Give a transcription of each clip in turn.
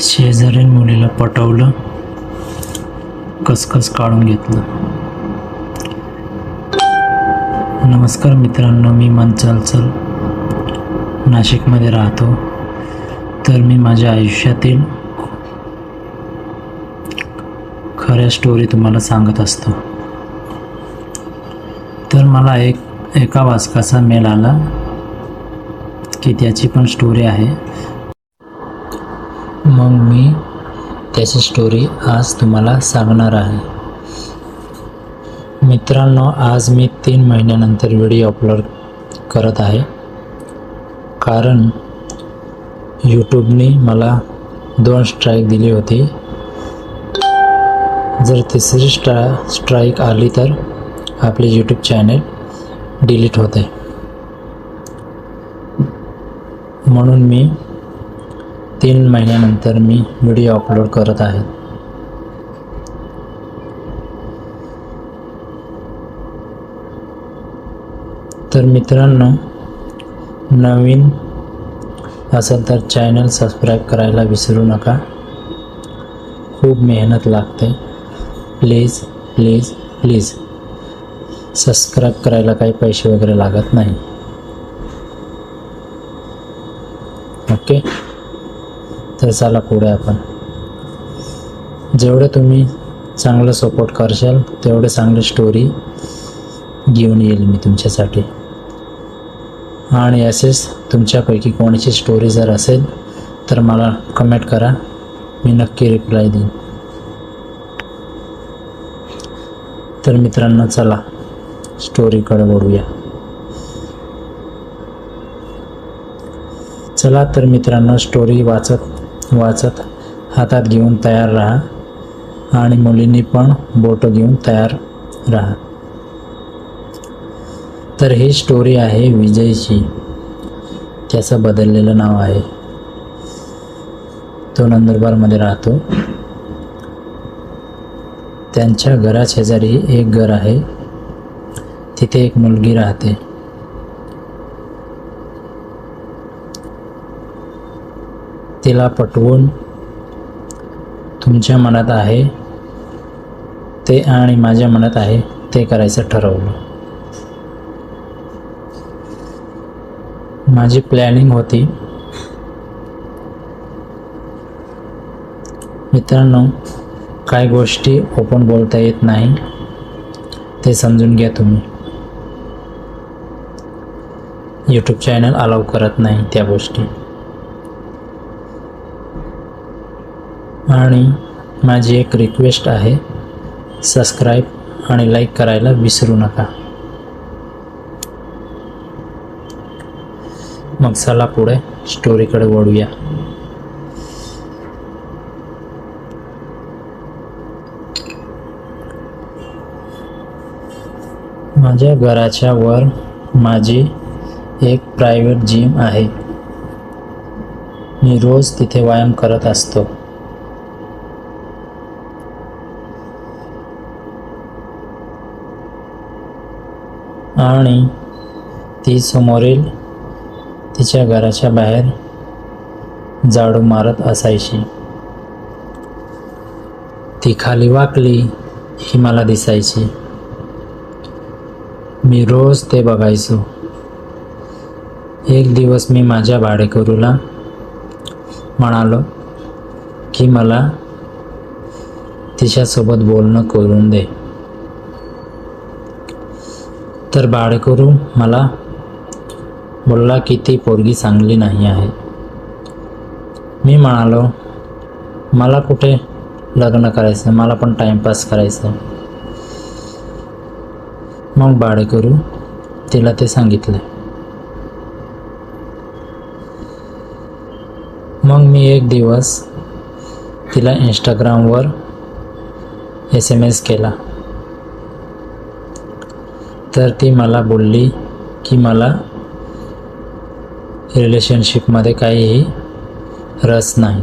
शेजारीन मुलीला पटवलं कसकस काढून घेतलं. नमस्कार मित्रांनो मी मनचालचल नाशिकमध्ये राहतो. तर मी माझ्या आयुष्यातील खऱ्या स्टोरी तुम्हाला सांगत असतो. तर मला एक एका वाचकाचा मेल आला की त्याची पण स्टोरी आहे. मग मी त्याची स्टोरी आज तुम्हाला सांगणार आहे. मित्रांनो आज मी तीन महिन्यानंतर व्हिडिओ अपलोड करत आहे. कारण यूट्यूबने मला दोन स्ट्राईक दिली होती. जर तिसरी स्ट्रा स्ट्राईक आली तर आपले यूट्यूब चॅनल डिलीट होते. म्हणून मी तीन महिन्यानंतर मी व्हिडिओ अपलोड करत आहे. तर मित्रांनो नवीन असेल तर चॅनल सबस्क्राईब करायला विसरू नका. खूप मेहनत लागते. Please please please. सबस्क्राईब करायला काही पैसे वगैरे लागत नाही. ओके? तर चला पुढे आपण. जेवढं तुम्ही चांगलं सपोर्ट करशाल तेवढे चांगली स्टोरी घेऊन येईल मी तुमच्यासाठी. आणि असेच तुमच्यापैकी कोणाची स्टोरी जर असेल तर मला कमेंट करा. मी नक्की रिप्लाय देईन. तर मित्रांनो चला. स्टोरीकडे वळूया. चला तर मित्रांनो स्टोरी वाचत वाचत. हातात घेऊन तयार राहा आणि मुलींनी पण बोटं घेऊन तयार राहा. तर ही स्टोरी आहे विजयची. त्याचं बदललेलं नाव आहे. तो नंदुरबारमध्ये राहतो. त्यांच्या घराशेजारी एक घर आहे. तिथे एक मुलगी राहते. तिला पटवून तुमच्या मनात आहे ते आणि माझ्या मनात आहे ते करायचं ठरवलं. माझी प्लॅनिंग होती मित्रांनो काय गोष्टी ओपन बोलता येत नाही ते समजून घ्या तुम्ही. यूट्यूब चॅनल अलाव करत नाही त्या गोष्टी. आणि माझी एक रिक्वेस्ट आहे. सबस्क्राईब आणि लाईक करायला विसरू नका. मग चला पुढे स्टोरीकडे वळूया. माझ्या घराच्या वर माझी एक प्रायव्हेट जिम आहे. मी रोज तिथे व्यायाम करत असतो. आणि ती समोरील तिच्या घराच्या बाहेर झाडू मारत असायची. ती खाली वाकली की मला दिसायची. मी रोज ते बघायचो. एक दिवस मी माझ्या भाडेकरूला म्हणालो की मला तिच्यासोबत बोलणं करून दे. तर भाडेकरू मला बोलला की ती पोरगी चांगली नाही आहे. मी म्हणालो मला कुठे लग्न करायचं? मला पण टाईमपास करायचं. मग भाडेकरू तिला ते सांगितले. मग मी एक दिवस तिला इंस्टाग्रामवर एस एम एस केला. तर ती मला बोलली की मला रिलेशनशिपमध्ये काहीही रस नाही.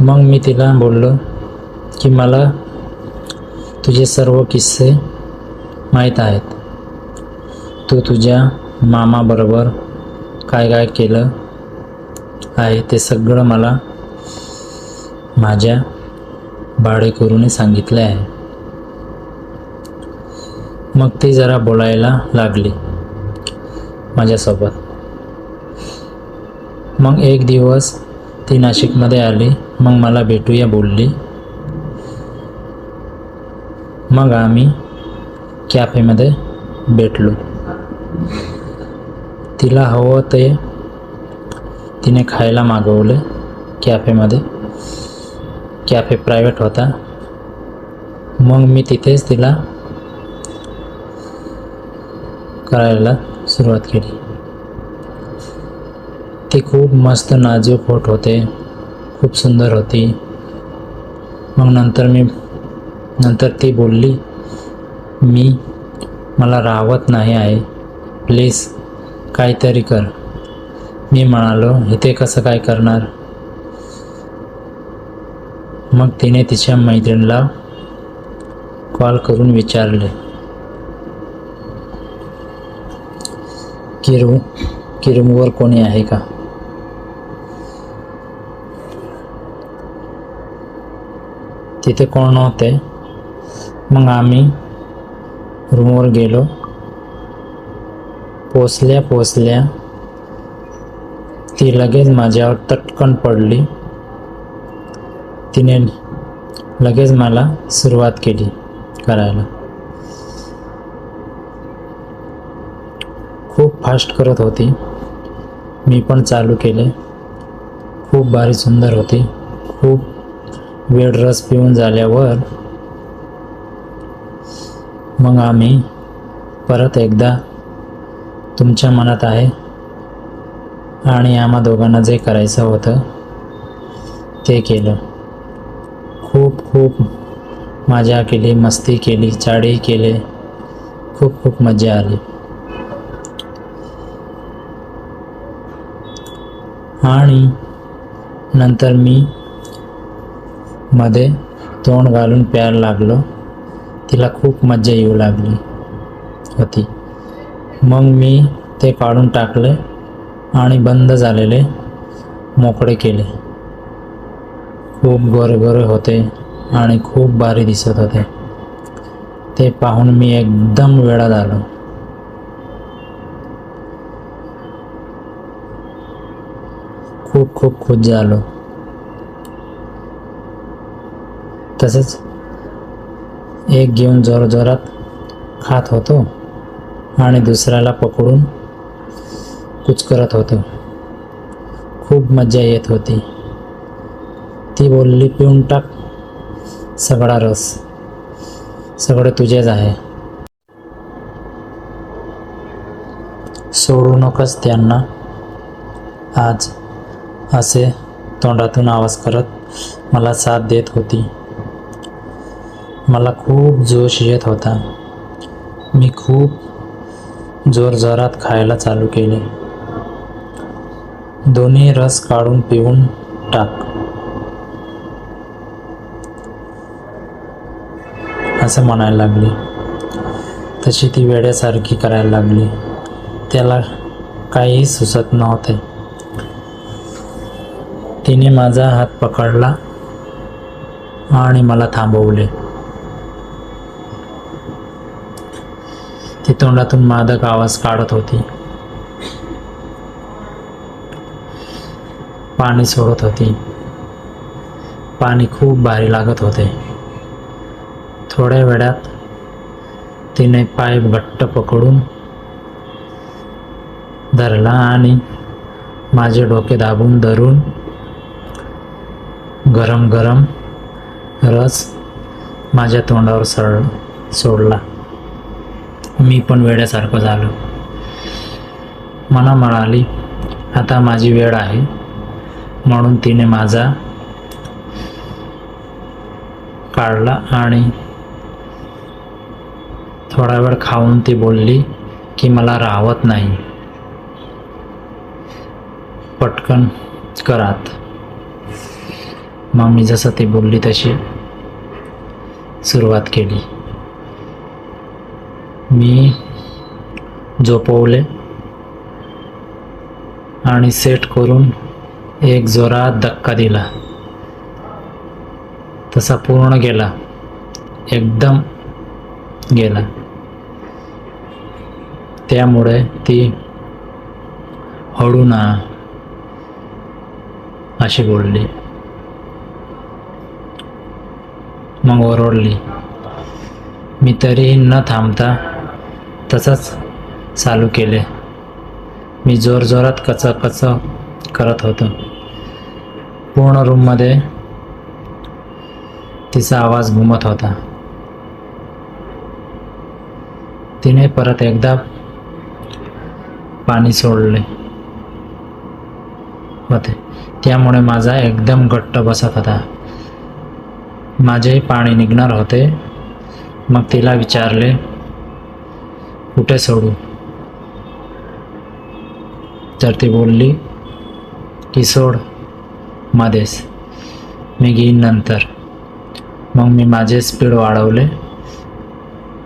मग मी तिला बोललो की मला तुझे सर्व किस्से माहीत आहेत. तू तुझ्या मामाबरोबर काय काय केलं आहे ते सगळं मला माझ्या भाडेकरूने सांगितले आहे. मग ती जरा बोलायला लागली. माझ्यासोबत. मग एक दिवस ती नाशिकमध्ये आली. मग मला भेटूया बोलली. मग आम्ही कॅफेमध्ये भेटलो. तिला हवं ते तिने खायला मागवले कॅफेमध्ये. कॅफे प्रायव्हेट होता. मग मी तिथेच तिला करायला सुरुवात केली. ती खूप मस्त नाजूक होत होते. खूप सुंदर होती. मग नंतर मी नंतर ती बोलली मी मला राहत नाही आहे. प्लीज काहीतरी कर. मी म्हणालो इथे कसं काय करणार? मग तिने तिच्या मैत्रिणीला कॉल करून विचारले. की रूम की रूमवर कोणी आहे का? तिथे कोण नव्हते. मग आम्ही रूमवर गेलो. पोचल्या पोचल्या ती लगेच माझ्यावर तटकन पडली. तिने लगेच मला सुरुवात केली करायला खूप फास्ट करत होती. मी पण चालू केले. खूप भारी सुंदर होती. खूप वेळ रस पिऊन झाल्यावर मग आम्ही परत एकदा तुमच्या मनात आहे आणि आम्हा दोघांना जे करायचं होतं ते केलं. खूप खूप मजा केली मस्ती केली चाळी केले. खूप खूप मजा आली. आणि नंतर मी मध्ये तोंड घालून प्यायला लागलो. तिला खूप मज्जा येऊ लागली होती. मग मी ते काढून टाकले आणि बंद झालेले मोकळे केले. खूप गोरे गोरे होते आणि खूप भारी दिसत होते. ते पाहून मी एकदम वेळा झालो. खूप खूप खुश झालो. तसेच एक घेऊन जोरजोरात खात होतो आणि दुसऱ्याला पकडून कुचकरत होतो. खूप मज्जा येत होती. ती बोलली पिऊन टाक सगळा रस. सगळं तुझेच आहे. सोडू नकस त्यांना. आज असे तोंडातून आवाज करत मला साथ देत होती. मला खूप जोश येत होता. मी खूप जोरजोरात खायला चालू केले. दोन्ही रस काढून पिऊन टाक. असं म्हणायला लागली. तशी ती वेड्यासारखी करायला लागली. त्याला काहीही सुचत नव्हते. तिने माझा हात पकडला आणि मला थांबवले. ती तोंडातून मादक आवाज काढत होती. पाणी सोडत होती. पाणी खूप भारी लागत होते. थोड्या वेळात तिने पाईप घट्ट पकडून धरला आणि माझे डोके दाबून धरून गरम गरम रस माझ्या तोंडावर सळ सोडला. मी पण वेड्यासारखं झालो. मला म्हणाली आता माझी वेळ आहे. म्हणून तिने माझा काढला आणि थोडा वेळ खाऊन ती बोलली की मला राहत नाही. पटकन करात मग मी जसं ती बोलली तशी सुरुवात केली. मी झोपवले आणि सेट करून एक जोरात धक्का दिला. तसा पूर्ण गेला. एकदम गेला. त्यामुळे ती हळू ना अशी बोलली. मग ओरडली मी तरीही न थांबता तसंच चालू केले. मी जोरजोरात कच कच करत होतो. पूर्ण रूममध्ये तिचा आवाज घुमत होता. तिने परत एकदा पाणी सोडले होते. त्यामुळे माझा एकदम घट्ट बसत होता. माझे पाणी निघणार होते. मग तिला विचारले कुठे सोडू? तर ती बोलली की सोड मध्येच. मी घेईन नंतर. मग मी माझे स्पीड वाढवले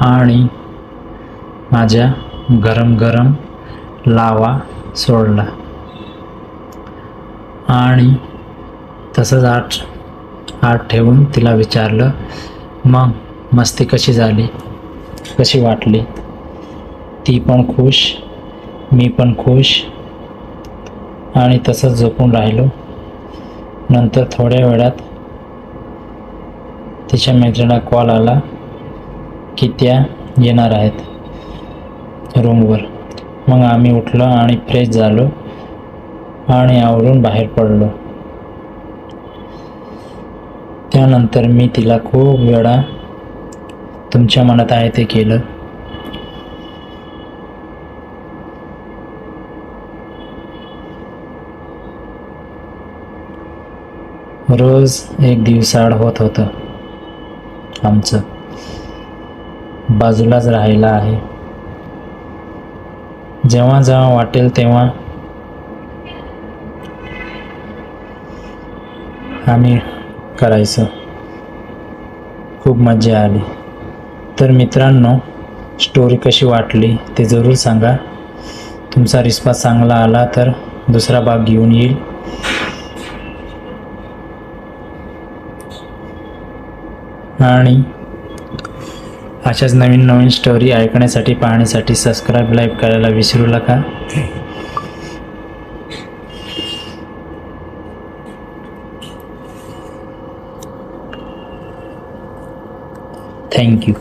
आणि माझ्या गरम गरम लावा सोडला. आणि तसंच आठ आत ठेवून तिला विचारलं मग मस्ती कशी झाली? कशी वाटली? ती पण खुश मी पण खुश. आणि तसंच झोपून राहिलो. नंतर थोड्या वेळात तिच्या मैत्रिणीला कॉल आला की त्या येणार आहेत रूमवर मग आम्ही उठलो आणि फ्रेश झालो आणि आवरून बाहेर पडलो. त्यानंतर मी तिला खूप वेळा तुमच्या मनात आहे ते केलं. रोज एक दिवसाआड होत होतं. आमचं. बाजूलाच राहायला आहे. जेव्हा जेव्हा वाटेल तेव्हा आम्ही करायचं. खूप मजा आली. तर मित्रांनो स्टोरी कशी वाटली ते जरूर सांगा. तुमचा रिस्पॉन्स चांगला आला तर दुसरा भाग घेऊन येईल. आणि अशाच नवीन नवीन स्टोरी ऐकण्यासाठी पाहण्यासाठी सबस्क्राईब लाईक करायला विसरू नका. Thank you